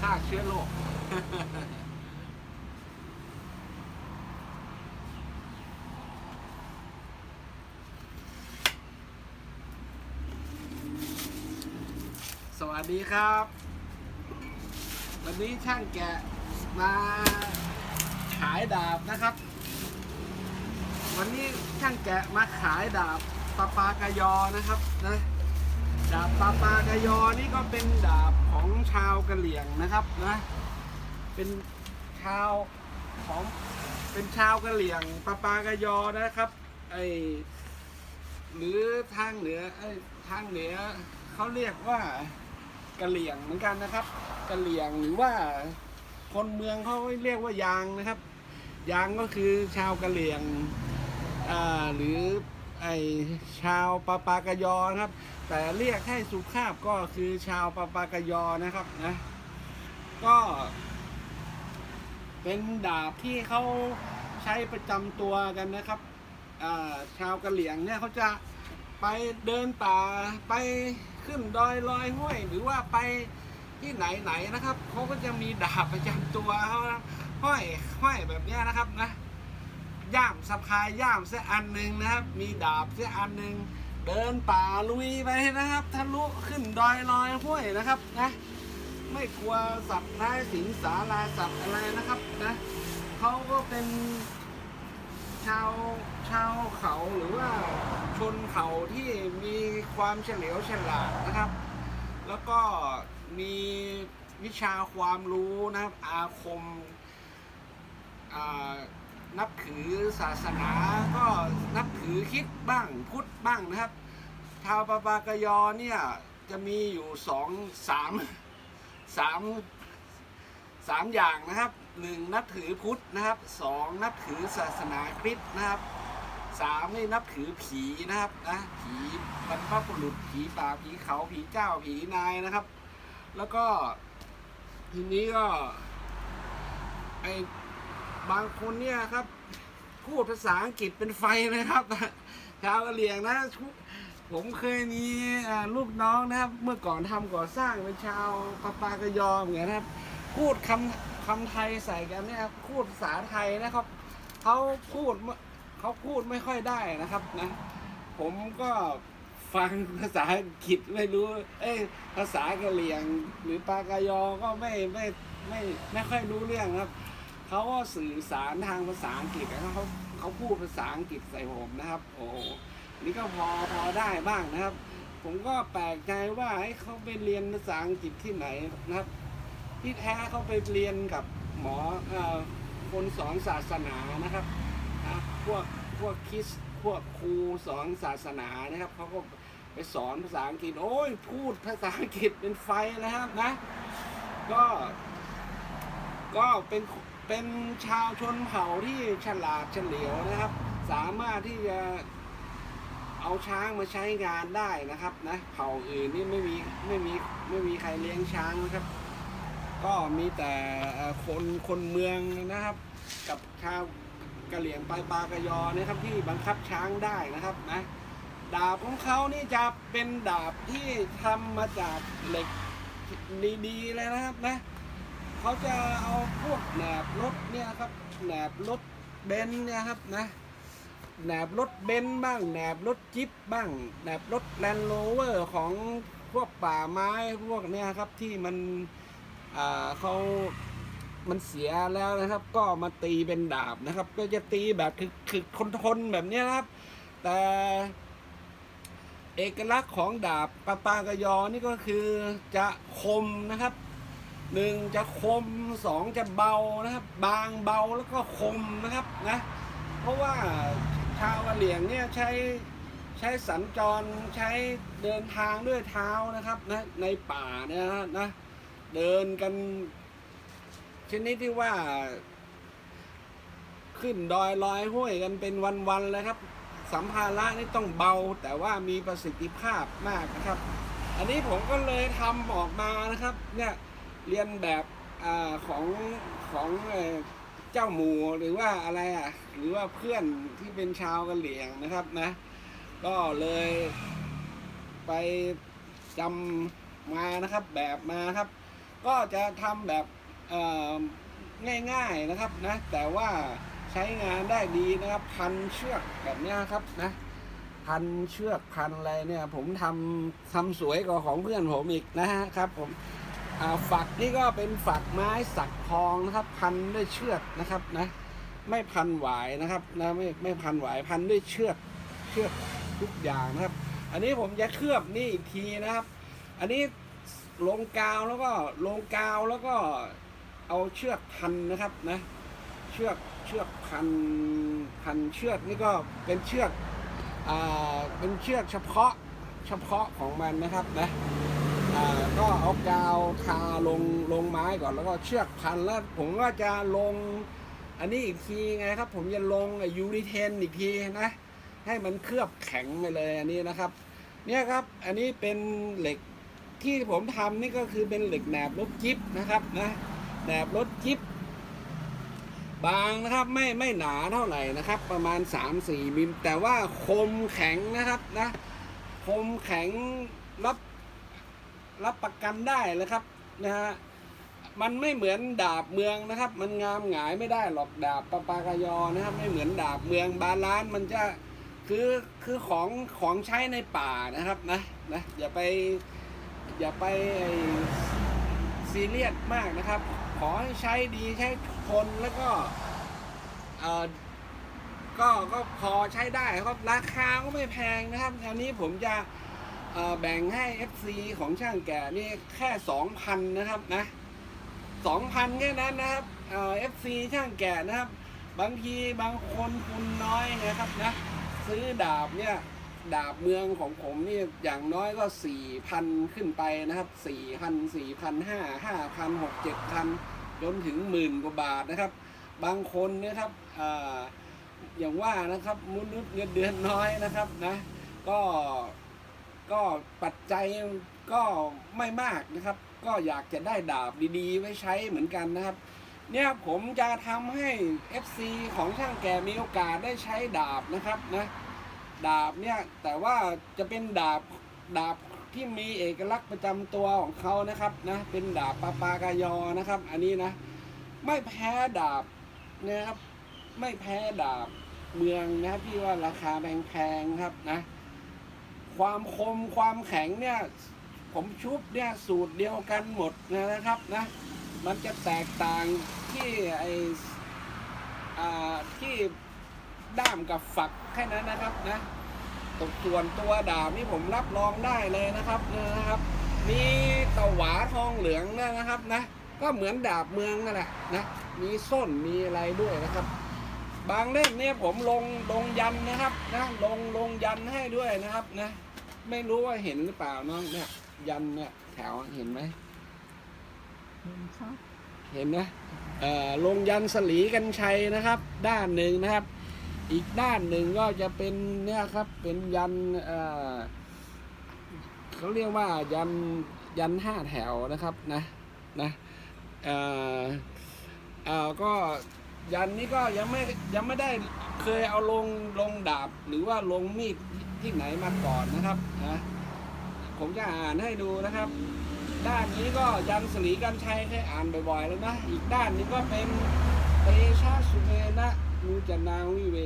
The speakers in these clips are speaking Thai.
ฆ่าเชื้อโรคสวัสดีครับ วันนี้ช่างแกะมาขายดาบนะครับ วันนี้ช่างแกะมาขายดาบปาปากายอนะครับนะดาบปาปากายอนี่ก็เป็นดาบของชาวกะเหรี่ยงนะครับนะเป็นชาวของเป็นชาวกะเหรี่ยงปาปากายอนะครับไอหรือทางเหนือไอทางเหนือเขาเรียกว่า กะเหรี่ยงเหมือนกันนะครับกะเหรี่ยงหรือว่าคนเมืองเขาเรียกว่ายางนะครับ ยางก็คือชาวกะเหรี่ยงหรือไอชาวปาปากายอนะครับ แต่เรียกให้สุภาพก็คือชาวปาปากายอนะครับนะก็เป็นดาบที่เขาใช้ประจำตัวกันนะครับชาวกะเหรี่ยงเนี่ยเขาจะไปเดินป่าไป ขึ้นดอยลอยห้วย หรือว่าไปที่ไหนไหนๆนะครับเขาก็จะมีดาบประจำตัวเขาห้อยห้อยแบบเนี้ยนะครับนะย่ามสะพายย่ามเสียอันหนึ่งนะครับ มีดาบเสียอันหนึ่งเดินป่าลุยไปนะครับทะลุขึ้นดอยลอยห้วยนะครับนะไม่กลัวสัตว์ร้ายสิงสาราสัตว์อะไรนะครับนะเขาก็เป็น ชาวชาวเขาหรือว่าชนเขาที่มีความเฉลียวฉลาดนะครับ แล้วก็มีวิชาความรู้นะครับอาคมานับถือศาสนาก็นับถือคิดบ้างพุทธบ้างนะครับชาวปาปากยอเนี่ยจะมีอยู่สองสามสาม สามอย่างนะครับหนึ่งนับถือพุทธนะครับสองนับถือศาสนาคริสต์นะครับสามนี่นับถือผีนะครับนะผีบรรพบุรุษผีป่าผีเขาผีเจ้าผีนายนะครับ แล้วก็ทีนี้ก็ไอบางคนเนี่ยครับพูดภาษาอังกฤษเป็นไฟนะครับชาวกะเหรี่ยงนะผมเคยมีลูกน้องนะครับ เมื่อก่อนทำก่อสร้างเป็นชาวปาปากยอมอย่างนี้นะครับ พูดคำคำไทยใส่กันเนี่ยครับพูดภาษาไทยนะครับเขาพูดเขาพูดไม่ค่อยได้นะครับนะผมก็ฟังภาษาอังกฤษไม่รู้ เอ้ยภาษากะเหรี่ยง หรือปากายอก็ไม่ไม่ไม่ไม่ค่อยรู้เรื่องครับเขาก็สื่อสารทางภาษาอังกฤษนะครับเขาเขาพูดภาษาอังกฤษใส่ผมนะครับ โอ้โหนี่ก็พอพอได้บ้างนะครับ ผมก็แปลกใจว่าให้เขาไปเรียนภาษาอังกฤษที่ไหนนะครับ ที่แท้เขาไปเรียนกับหมออคนสอนศาสนานะครับนะพวกพวกคิสพวกครูสอนศาสนานะครับเขาก็ไปสอนภาษาอังกฤษ โอ้ยพูดภาษาอังกฤษเป็นไฟนะครับนะ ก็ ก็เป็นเป็นชาวชนเผ่าที่ฉลาดเฉลียวนะครับ สามารถที่จะเอาช้างมาใช้งานได้นะครับนะเผ่าอื่นนี่ไม่มีไม่มีไม่มีใครเลี้ยงช้างนะครับ ก็มีแต่คนคนเมืองนะครับ กับชาวกะเหลี่ยงปลายปากะยอนะครับที่บังคับช้างได้นะครับนะดาบของเขานี่จะเป็นดาบที่ทำมาจากเหล็กดีๆเลยนะครับนะเขาจะเอาพวกแหนบรถเนี่ยครับแหนบรถเบนซ์เนี่ยครับนะแหนบรถเบนซ์บ้างแหนบรถจิ๊บบ้างแหนบรถแลนด์โรเวอร์ของพวกป่าไม้พวกเนี้ยครับที่มัน เขามันเสียแล้วนะครับ ก็มาตีเป็นดาบนะครับ ก็จะตีแบบคือคือคนทนแบบนี้นะครับ แต่เอกลักษณ์ของดาบปาปากยอนี่ก็คือจะคมนะครับหนึ่งจะคมสองจะเบานะครับ บางเบาแล้วก็คมนะครับนะเพราะว่าชาวกะเหลี่ยงเนี่ยใช้ใช้สัญจรใช้เดินทางด้วยเท้านะครับนะในป่าเนี่ยนะนะ เดินกัน ชนิดที่ว่า ขึ้นดอยลอยห้วยกันเป็นวันๆเลยครับ สัมภาระนี่ต้องเบาแต่ว่ามีประสิทธิภาพมากนะครับ อันนี้ผมก็เลยทำออกมานะครับ เนี่ยเรียนแบบอของของเอ่อเจ้าหมูหรือว่าอะไรอะ หรือว่าเพื่อนที่เป็นชาวกะเหรี่ยงนะครับนะ ก็เลยไปจำมานะครับแบบมาครับ ก็จะทำแบบง่ายๆนะครับนะแต่ว่าใช้งานได้ดีนะครับ พันเชือกแบบนี้ครับนะพันเชือกพันอะไรเนี่ย ผมทำทำสวยกว่าของเพื่อนผมอีกนะฮะครับ ผมฝักนี่ก็เป็นฝักไม้สักทองนะครับ พันด้วยเชือกนะครับนะ ไม่พันหวายนะครับนะไม่ไม่พันหวายพันด้วยเชือกเชือกทุกอย่างนะครับ อันนี้ผมจะเคลือบนี่อีกทีนะครับ อันนี้ ลงกาวแล้วก็ลงกาวแล้วก็เอาเชือกพันนะครับนะเชือกเชือกพันพันเชือกนี่ก็เป็นเชือกอ่าเป็นเชือกเฉพาะเฉพาะของมันนะครับนะอ่าก็เอากาวทาลงลงไม้ก่อนแล้วก็เชือกพันแล้วผมก็จะลงอันนี้อีกทีไงครับ ผมจะลงยูริเทนอีกทีนะให้มันเคลือบแข็งไปเลยอันนี้นะครับ เนี่ยครับอันนี้เป็นเหล็ก ที่ผมทำนี่ก็คือเป็นเหล็กแหนบรถจิ๊บนะครับนะแหนบรถจิ๊บบางนะครับไม่ไม่หนาเท่าไหร่นะครับ ประมาณ 3-4มิลแต่ว่าคมแข็งนะครับนะคมแข็งรับรับประกันได้เลยครับนะฮะมันไม่เหมือนดาบเมืองนะครับ มันงามหงายไม่ได้หรอกดาบปะปากยอนะครับ ไม่เหมือนดาบเมืองบาลานมันจะคือคือของของใช้ในป่านะครับนะนะอย่าไป อย่าไปซีเรียสมากนะครับ ขอให้ใช้ดีใช้ทนแล้วก็เออก็ก็พอใช้ได้ครับราคาก็ไม่แพงนะครับอันนี้ผมจะแบ่งให้ FC ของช่างแก่นี่แค่ 2,000 นะครับนะ 2,000 แค่นั้นนะครับเอ่อ FC ช่างแก่นะครับ บางทีบางคนทุนน้อยนะครับนะ ซื้อดาบเนี่ย ดาบเมืองของผมนี่อย่างน้อยก็4,000ขึ้นไปนะครับ4,000 4,500 5,000 6 7,000จนถึงหมื่นกว่าบาทนะครับ บางคนเนะครับออย่างว่านะครับมนุษย์เงินเดือนน้อยนะครับนะก็ก็ปัจจัยก็ไม่มากนะครับ ก็อยากจะได้ดาบดีๆ ไว้ใช้เหมือนกันนะครับ เนี่ยผมจะทำให้ FC ของช่างแก่มีโอกาสได้ใช้ดาบนะครับนะ ดาบเนี่ยแต่ว่าจะเป็นดาบดาบที่มีเอกลักษณ์ประจำตัวของเขานะครับนะเป็นดาบปาปากายอนะครับ อันนี้นะ ไม่แพ้ดาบนะครับ ไม่แพ้ดาบเมืองนะครับที่ว่าราคาแพงๆครับนะ ความคมความแข็งเนี่ยผมชุบเนี่ยสูตรเดียวกันหมดนะครับนะ มันจะแตกต่างที่ไออ่าที่ ด้ามกับฝักแค่นั้นนะครับนะตกส่วนตัวดาบนี่ผมรับรองได้เลยนะครับนะครับมีตะหวาทองเหลืองนะครับนะ ก็เหมือนดาบเมืองนั่นแหละนะมีส้นมีอะไรด้วยนะครับ บางเล่มเนี่ยผมลงลงยันนะครับนะลงลงยันให้ด้วยนะครับนะไม่รู้ว่าเห็นหรือเปล่าน้องเนี่ยยันเนี่ยแถวเห็นไหมเห็นครับเห็นนะเอ่อลงยันสลีกันชัยนะครับ ด้านหนึ่งนะครับ อีกด้านหนึ่งก็จะเป็นเนี่ยครับเป็นยันเอ่อเขาเรียกว่ายันยันห้าแถวนะครับนะนะเอ่อเอ่อก็ยันนี้ก็ยังไม่ยังไม่ได้เคยเอาลงลงดาบหรือว่าลงมีดที่ไหนมาก่อนนะครับนะผมจะอ่านให้ดูนะครับ ด้านนี้ก็ยันสลีกันชัยเคยอ่านบ่อยๆแล้วนะ อีกด้านนี้ก็เป็นเตชะสุเมนะ มูจนาวิเว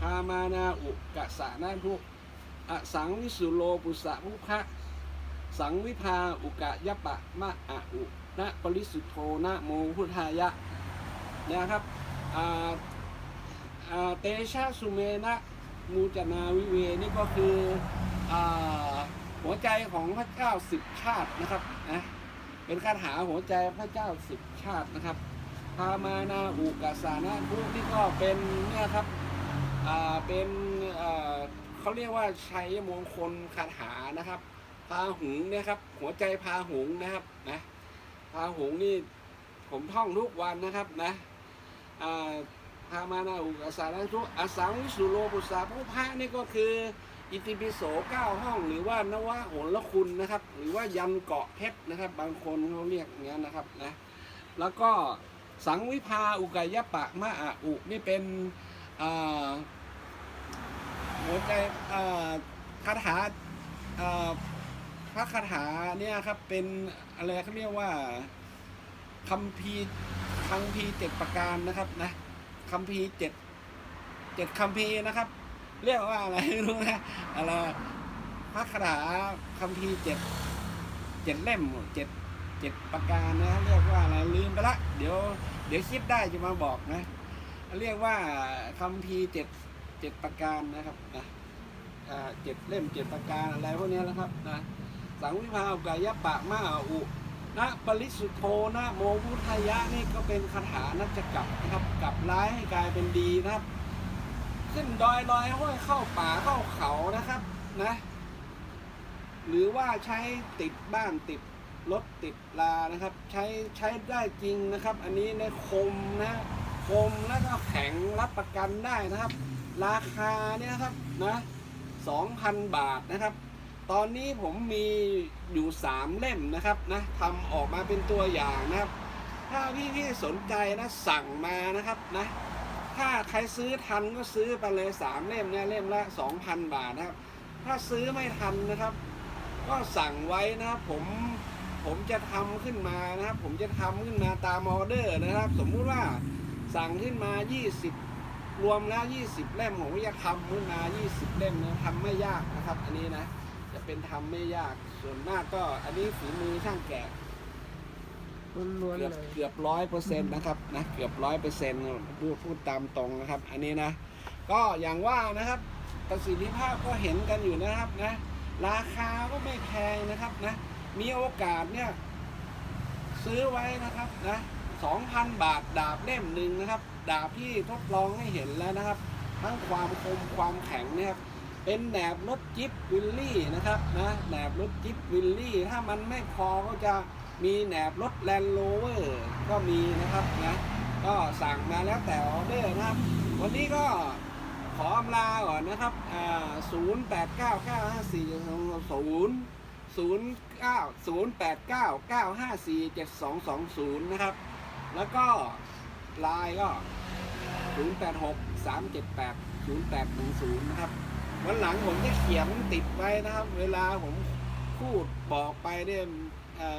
พามานาอุกะสะนาทุอสังวิสุโลปุสะมุคะสังวิพาอุกะยะปะมะอะอุนะปริสุทโธนะโมพุทธายะนี่ยครับเตชะสุเมนะมูจนาวิเวนี่ก็คืออหัวใจของพระเจ้าสิบชาตินะครับนะเป็นคาถาหัวใจพระเจ้าสิบชาตินะครับ พามานาอุกสานะทุกที่ก็เป็นเนี่ยครับอ่าเป็นอ่าเขาเรียกว่าใชัยมงคลคาถานะครับ พาหุงนะครับ หัวใจพาหุงนะครับนะพาหุงนี่ผมท่องทุกวันนะครับนะอ่าพามานาอุกสาลังทุกอาสังวิสุโลปุสาผู้พระนี่ก็คืออิติปิโสเก้าห้อง หรือว่านวะโหรคุณนะครับ หรือว่ายันเกาะเพชรนะครับ บางคนเขาเรียกอย่างนี้นะครับนะแล้วก็ สังวิภาอุกายปะมะอะอุนี่เป็นหัวใจคาถาพระคาถาเนี่ยครับเป็นอะไรเขาเรียกว่าคัมภีร์คัมภีเจ็ดประการนะครับนะคัมภีเจ็ดเจ็ดคัมภีนะครับ เรียกว่าอะไรไม่รู้นะอะไรพระคาถาคัมภีเจ็ดเจ็ดเล่มเจ็ดเจ็ดประการนะเรียกว่าอะไรลืมไปละ เดี๋ยว ดี๋ยวคิดได้จะมาบอกนะ เรียกว่าคัมภีเจ็ดเจ็ดประการนะครับนะเจ็ดเล่มเจ็ดประการอะไรพวกนี้นะครับนะสังวิภาอุกายปะมาอุนะปริสุโธนะโมพุทธยะนี่ก็เป็นคาถานัจกลับนะครับกลับร้ายให้กลายเป็นดีนะครับขึ้นดอยลอยห้วยเข้าป่าเข้าเขานะครับนะ หรือว่าใช้ติดบ้านติด รถติดลานะครับ ใช้ใช้ได้จริงนะครับ อันนี้ในคมนะคมแล้วก็แข็งรับประกันได้นะครับ ราคาเนี่ยนะครับนะสองพันบาทนะครับ ตอนนี้ผมมีอยู่สามเล่มนะครับนะทำออกมาเป็นตัวอย่างนะครับ ถ้าพี่ๆสนใจนะสั่งมานะครับนะถ้าใครซื้อทันก็ซื้อไปเลยสามเล่มเนี่ยเล่มละสองพันบาทนะครับ ถ้าซื้อไม่ทันนะครับ ก็สั่งไว้นะครับผม ผมจะทำขึ้นมานะครับ ผมจะทำขึ้นมาตามออเดอร์นะครับ สมมุติว่าสั่งขึ้นมา 20 รวมแล้ว 20 เล่มผมก็จะทำขึ้นมา 20 เล่มนะทำไม่ยากนะครับ อันนี้นะ จะเป็นทำไม่ยากส่วนมากก็อันนี้ฝีมือช่างแกะล้วนเกืๆอบเลยเกือบร้อยเปอร์เซ็นต์นะครับนะเกือบร้อยเปอร์เซ็นต์พูดพูดตามตรงนะครับ อันนี้นะ ก็อย่างว่านะครับประสิทธิภาพก็เห็นกันอยู่นะครับนะ ราคาก็ไม่แพงนะครับนะ มีโอกาสเนี่ย ซื้อไว้นะครับนะสองพันบาทดาบเล่มหนึ่งนะครับ ดาบที่ทดลองให้เห็นแล้วนะครับ ทั้งความคมความแข็งเนี่ยครับเป็นแหนบรถจิ๊บวิลลี่นะครับนะแหนบรถจิ๊บวิลลี่ ถ้ามันไม่พอก็จะมีแหนบรถแลนด์โรเวอร์ก็มีนะครับนะก็สั่งมาแล้วแต่ออเดอร์นะครับ วันนี้ก็ขออำลาก่อนนะครับอ่าศูนย์แปดเก้าเก้าห้าสี่ศูนย์ ศูนย์เก้าศูนย์แปดเก้าเก้าห้าสี่เจ็ดสองสองศูนย์นะครับ แล้วก็ไลน์ก็ศูนย์แปดหกสามเจ็ดแปดศูนย์แปดหนึ่งศูนย์นะครับ วันหลังผมจะเขียนติดไว้นะครับ เวลาผมพูดบอกไปเนี่ย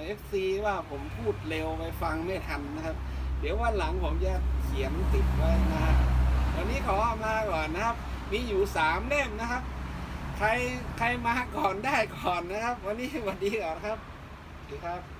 เอฟซีว่าผมพูดเร็วไปฟังไม่ทันนะครับ เดี๋ยววันหลังผมจะเขียนติดไว้นะฮะวันนี้ขอมาก่อนนะครับ มีอยู่สามเล่มนะครับ ใครใครมาก่อนได้ก่อนนะครับ วันนี้สวัสดีก่อนครับสวัสดีครับ